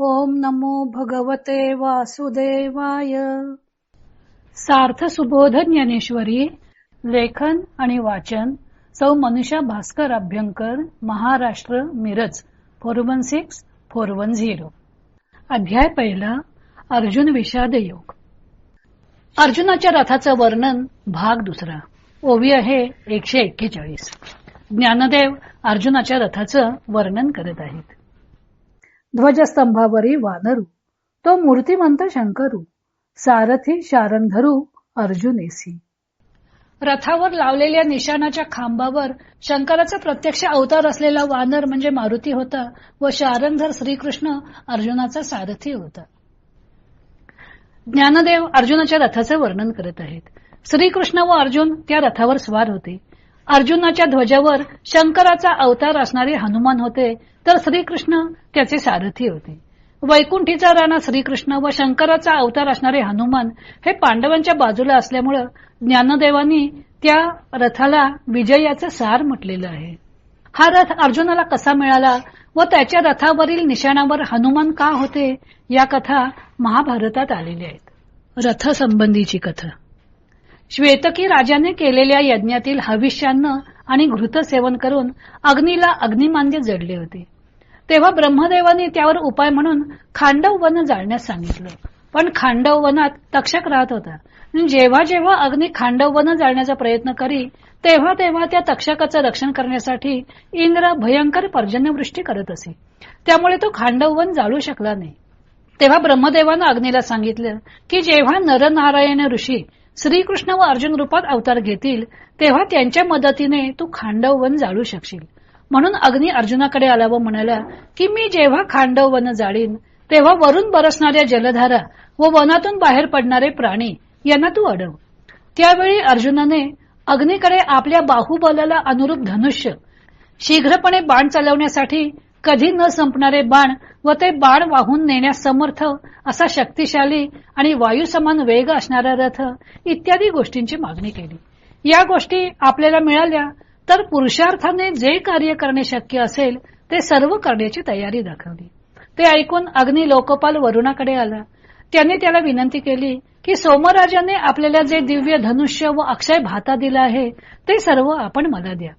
ओम नमो भगवते वासुदेवाय. सार्थ सुबोध ज्ञानेश्वरी लेखन आणि वाचन सौ Manusha Bhaskar Abhyankar Maharashtra Miraj four one six four one zero. अध्याय पहिला अर्जुन विषाद योग अर्जुनाच्या रथाचं वर्णन भाग दुसरा. ओवी आहे एकशे एक्केचाळीस. ज्ञानदेव अर्जुनाच्या रथाचं वर्णन करत आहेत. ध्वजस्तंभावरी वानरू. तो मूर्तिमंत शंकरू. सारथी शारंधरू अर्जुनेसी. रथावर लावलेल्या निशाणाच्या खांबावर शंकराचा प्रत्यक्ष अवतार असलेला वानर म्हणजे मारुती होता व शारंगधर श्रीकृष्ण अर्जुनाचा सारथी होता. ज्ञानदेव अर्जुनाच्या रथाचे वर्णन करत आहेत. श्रीकृष्ण व अर्जुन त्या रथावर स्वार होते. अर्जुनाच्या ध्वजावर शंकराचा अवतार असणारे हनुमान होते तर श्रीकृष्ण त्याचे सारथी होते. वैकुंठीचा राणा श्रीकृष्ण व शंकराचा अवतार असणारे हनुमान हे पांडवांच्या बाजूला असल्यामुळं ज्ञानदेवांनी त्या रथाला विजयाचं सार म्हटलेलं आहे. हा रथ अर्जुनाला कसा मिळाला व त्याच्या रथावरील निशाणावर हनुमान का होते या कथा महाभारतात आलेल्या आहेत. रथसंबंधीची कथा. श्वेतकी राजाने केलेल्या यज्ञातील हविष्यान्न आणि घृत सेवन करून अग्नीला अग्निमान्य जडले होते. तेव्हा ब्रह्मदेवाने त्यावर उपाय म्हणून खांडव वन जाळण्यास सांगितलं. पण खांडव वनात तक्षक राहत होता. जेव्हा जेव्हा अग्नी खांडव वन जाळण्याचा प्रयत्न करी तेव्हा तेव्हा त्या तक्षकाचं रक्षण करण्यासाठी इंद्र भयंकर पर्जन्यवृष्टी करत असे. त्यामुळे तो खांडव वन जाळू शकला नाही. तेव्हा ब्रह्मदेवानं अग्नीला सांगितलं की जेव्हा नरनारायण ऋषी श्रीकृष्ण व अर्जुन रूपात अवतार घेतील तेव्हा त्यांच्या मदतीने तू खांडव वन जाळू शकशील. म्हणून अग्नी अर्जुनाकडे आला व म्हणाला की मी जेव्हा खांडव वन जाळीन तेव्हा वरून बरसणाऱ्या जलधारा व वनातून बाहेर पडणारे प्राणी यांना तू अडव. त्यावेळी अर्जुनाने अग्नीकडे आपल्या बाहुबलाला अनुरूप धनुष्य शीघ्रपणे बाण चालवण्यासाठी कधी न संपणारे बाण व ते बाण वाहून नेण्यास समर्थ असा शक्तिशाली आणि वायुसमान वेग असणारा रथ इत्यादी गोष्टींची मागणी केली. या गोष्टी आपल्याला मिळाल्या तर पुरुषार्थाने जे कार्य करणे शक्य असेल ते सर्व करण्याची तयारी दाखवली. ते ऐकून अग्नी लोकपाल वरुणाकडे आला. त्याने त्याला विनंती केली की सोमराजाने आपल्याला जे दिव्य धनुष्य व अक्षय भाता दिला आहे ते सर्व आपण मला द्या.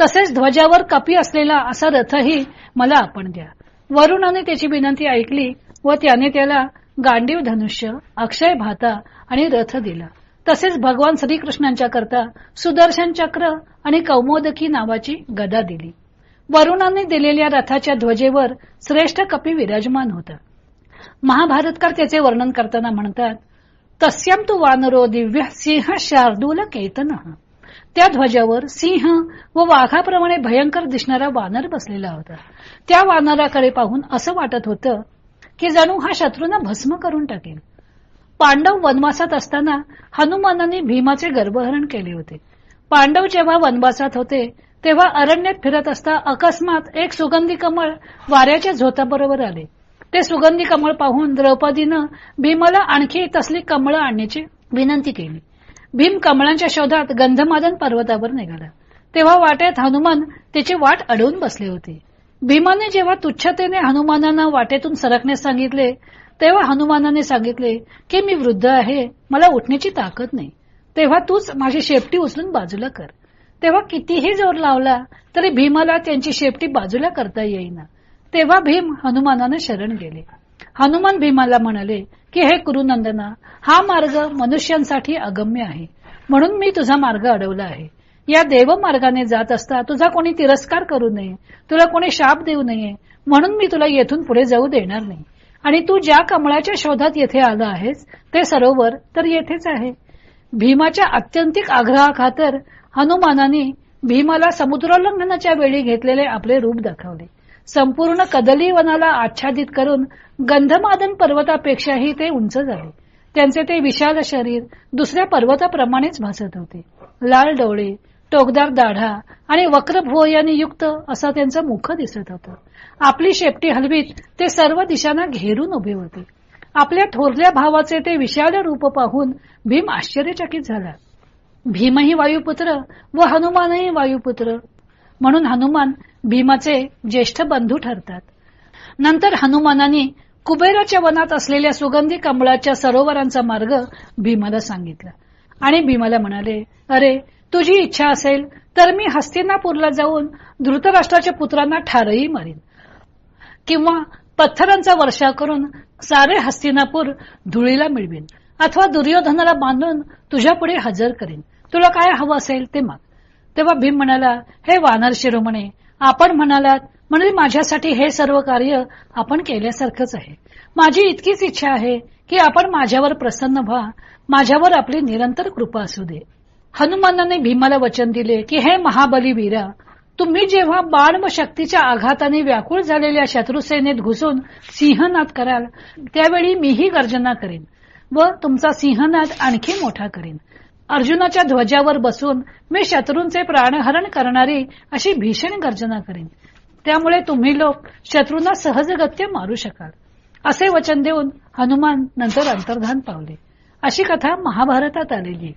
तसेच ध्वजावर कपी असलेला असा रथही मला आपण द्या. वरुणाने त्याची विनंती ऐकली व त्याने त्याला गांडीव धनुष्य अक्षय भाता आणि रथ दिला. तसेच भगवान श्रीकृष्णांच्या करता सुदर्शन चक्र आणि कौमोदकी नावाची गदा दिली. वरुणाने दिलेल्या रथाच्या ध्वजेवर श्रेष्ठ कपी विराजमान होता. महाभारतकार त्याचे वर्णन करताना म्हणतात तस्यम तू वानरो दिव्य सिंह शार्दूल केतन. त्या ध्वजावर सिंह व वाघाप्रमाणे भयंकर दिसणारा वानर बसलेला होता. त्या वानराकडे पाहून असं वाटत होतं की जणू हा शत्रूंना भस्म करून टाकेल. पांडव वनवासात असताना हनुमानाने भीमाचे गर्भहरण केले होते. पांडव जेव्हा वनवासात होते तेव्हा अरण्यात फिरत असता अकस्मात एक सुगंधी कमळ वाऱ्याच्या झोताबरोबर आले. ते सुगंधी कमळ पाहून द्रौपदीनं भीमाला आणखी तसली कमळं आणण्याची विनंती केली. भीम कमळांच्या शोधात गंधमादन पर्वतावर निघाला. तेव्हा वाटेत हनुमान त्याची वाट अडवून बसले होते. भीमाने जेव्हा तुच्छतेने हनुमानांना वाटेतून सरकण्यास सांगितले तेव्हा हनुमानाने सांगितले की मी वृद्ध आहे मला उठण्याची ताकद नाही. तेव्हा तूच माझी शेपटी उचलून बाजूला कर. तेव्हा कितीही जोर लावला तरी भीमाला त्यांची शेपटी बाजूला करता येईना. तेव्हा भीम हनुमानाने शरण गेले. हनुमान भीमाला म्हणाले की हे कुरुनंदना हा मार्ग मनुष्यांसाठी अगम्य आहे. म्हणून मी तुझा मार्ग अडवला आहे. या देव मार्गाने जात असता तुझा कोणी तिरस्कार करू नये तुला कोणी शाप देऊ नये. म्हणून मी तुला येथून पुढे जाऊ देणार नाही. आणि तू ज्या कमळाच्या शोधात येथे आला आहेस ते सरोवर तर येथेच आहे. भीमाच्या अत्यंतिक आग्रहाखातर हनुमानाने भीमाला समुद्रोल्लंघनाच्या वेळी घेतलेले आपले रूप दाखवले. संपूर्ण कदली वनाला आच्छादित करून गंधमादन पर्वतापेक्षाही ते उंच झाले. त्यांचे ते विशाल शरीर दुसऱ्या पर्वताप्रमाणेच भासत होते. लाल डोळे टोकदार दाढा आणि वक्र भुवयाने युक्त असा त्यांचं मुख दिसत होतं. आपली शेपटी हलवीत ते सर्व दिशांना घेरून उभे होते. आपल्या थोरल्या भावाचे ते विशाल रूप पाहून भीम आश्चर्यचकित झाला. भीमही वायुपुत्र व हनुमानही वायुपुत्र. म्हणून हनुमान भीमाचे ज्येष्ठ बंधू ठरतात. नंतर हनुमानाने कुबेराच्या वनात असलेल्या सुगंधी कमळाच्या सरोवरांचा मार्ग भीमाला सांगितला. आणि भीमाला म्हणाले अरे तुझी इच्छा असेल तर मी हस्तिनापूरला जाऊन धृतराष्ट्राच्या पुत्रांना ठारही मारीन किंवा पत्थरांचा वर्षा करून सारे हस्तिनापूर धुळीला मिळवीन अथवा दुर्योधनाला बांधून तुझ्या पुढे हजर करीन. तुला काय हवं असेल ते माग. तेव्हा भीम म्हणाला हे वानर शिरोमणे आपण म्हणालात म्हणजे माझ्यासाठी हे सर्व कार्य आपण केल्यासारखंच आहे. माझी इतकीच इच्छा आहे की आपण माझ्यावर प्रसन्न व्हा माझ्यावर आपली निरंतर कृपा असू दे. हनुमानाने भीमाला वचन दिले की हे महाबली वीरा तुम्ही जेव्हा बाण व शक्तीच्या आघाताने व्याकुळ झालेल्या शत्रुसेनेत घुसून सिंहनाद कराल त्यावेळी मीही गर्जना करेन व तुमचा सिंहनाद आणखी मोठा करेन. अर्जुनाच्या ध्वजावर बसून मी शत्रूंचे प्राणहरण करणारी अशी भीषण गर्जना करेन. त्यामुळे तुम्ही लोक शत्रूंना सहजगत्य मारू शकाल. असे वचन देऊन हनुमान नंतर अंतर्धान पावले. अशी कथा महाभारतात आलेली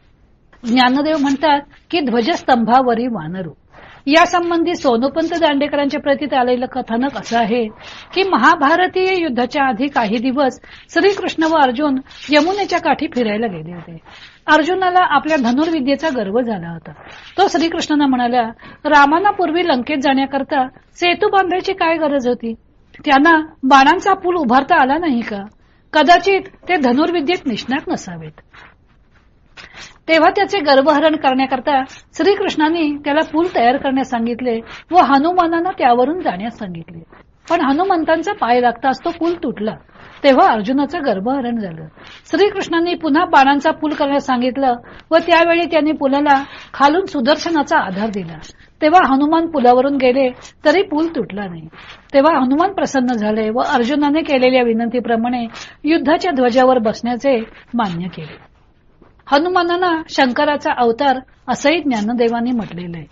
ज्ञानदेव म्हणतात की ध्वजस्तंभावरी वानरू. या संबंधी सोनोपंत दांडेकरांच्या प्रतीत आलेलं कथानक असं आहे की महाभारतीय युद्धाच्या आधी काही दिवस श्रीकृष्ण व अर्जुन यमुनेच्या काठी फिरायला गेले होते. अर्जुनाला आपल्या धनुर्विद्येचा गर्व झाला होता. तो श्रीकृष्णांना म्हणाला रामाना पूर्वी लंकेत जाण्याकरता सेतू बांधायची काय गरज होती? त्यांना बाणांचा पूल उभारता आला नाही का? कदाचित ते धनुर्विद्येत निष्णात नसावेत. तेव्हा त्याचे गर्भहरण करण्याकरता श्रीकृष्णांनी त्याला पूल तयार करण्यास सांगितले व हनुमानांना त्यावरून जाण्यास सांगितले. पण हनुमंतांचा पाय लागताच तो पूल तुटला. तेव्हा अर्जुनाचं गर्भहरण झालं. श्रीकृष्णांनी पुन्हा बाणांचा पूल करण्यास सांगितलं व त्यावेळी त्यांनी पुलाला खालून सुदर्शनाचा आधार दिला. तेव्हा हनुमान पुलावरून गेले तरी पूल तुटला नाही. तेव्हा हनुमान प्रसन्न झाले व अर्जुनाने केलेल्या विनंतीप्रमाणे युद्धाच्या ध्वजावर बसण्याचे मान्य केले. हनुमानांना शंकराचा अवतार असंही ज्ञानदेवाने म्हटलेलं आहे.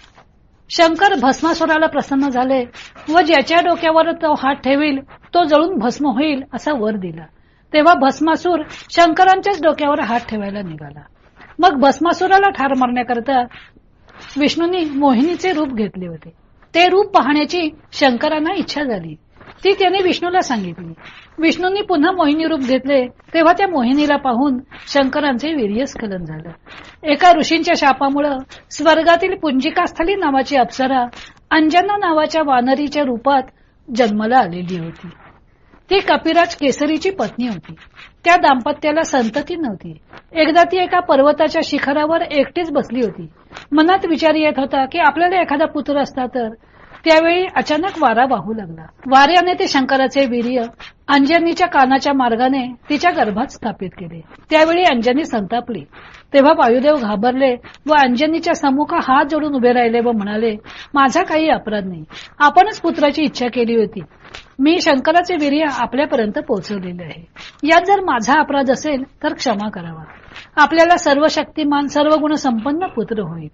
शंकर भस्मासुराला प्रसन्न झाले व ज्याच्या डोक्यावर तो हात ठेवील तो जळून भस्म होईल असा वर दिला. तेव्हा भस्मासूर शंकरांच्याच डोक्यावर हात ठेवायला निघाला. मग भस्मासुराला ठार मारण्याकरता विष्णूंनी मोहिनीचे रूप घेतले होते. ते रूप पाहण्याची शंकरांना इच्छा झाली. ती त्याने विष्णूला सांगितली. विष्णूंनी पुन्हा मोहिनी रूप घेतले तेव्हा त्या मोहिनीला पाहून शंकरांचे वीर्यस्खलन झालं. एका ऋषींच्या शापामुळं स्वर्गातील पुंजिकास्थली नावाची अप्सरा अंजना नावाच्या वानरीच्या रूपात जन्माला आलेली होती. ती कपिराज केसरीची पत्नी होती. त्या दाम्पत्याला संतती नव्हती. एकदा ती एका पर्वताच्या शिखरावर एकटीच बसली होती. मनात विचार येत होता की आपल्याला एखादा पुत्र असता तर त्यावेळी अचानक वारा वाहू लागला. वाऱ्याने ते शंकराचे वीर्य अंजनीच्या कानाच्या मार्गाने तिच्या गर्भात स्थापित केले. त्यावेळी अंजनी संतापली. तेव्हा वायुदेव घाबरले व अंजनीच्या सम्मुख हात जोडून उभे राहिले व म्हणाले माझा काही अपराध नाही. आपणच पुत्राची इच्छा केली होती. मी शंकराचे वीर्य आपल्यापर्यंत पोहोचवलेले आहे. यात जर माझा अपराध असेल तर क्षमा करावा. आपल्याला सर्व शक्तिमान सर्व गुण संपन्न पुत्र होईल.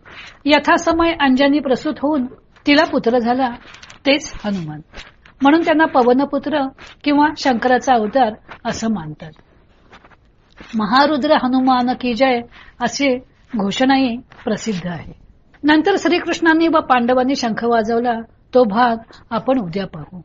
यथासमय अंजनी प्रसूत होऊन तिला पुत्र झाला तेच हनुमान. म्हणून त्यांना पवनपुत्र किंवा शंकराचा अवतार असं मानतात. महारुद्र हनुमान की जय अशी घोषणाही प्रसिद्ध आहे. नंतर श्रीकृष्णांनी व पांडवांनी शंख वाजवला तो भाग आपण उद्या पाहू.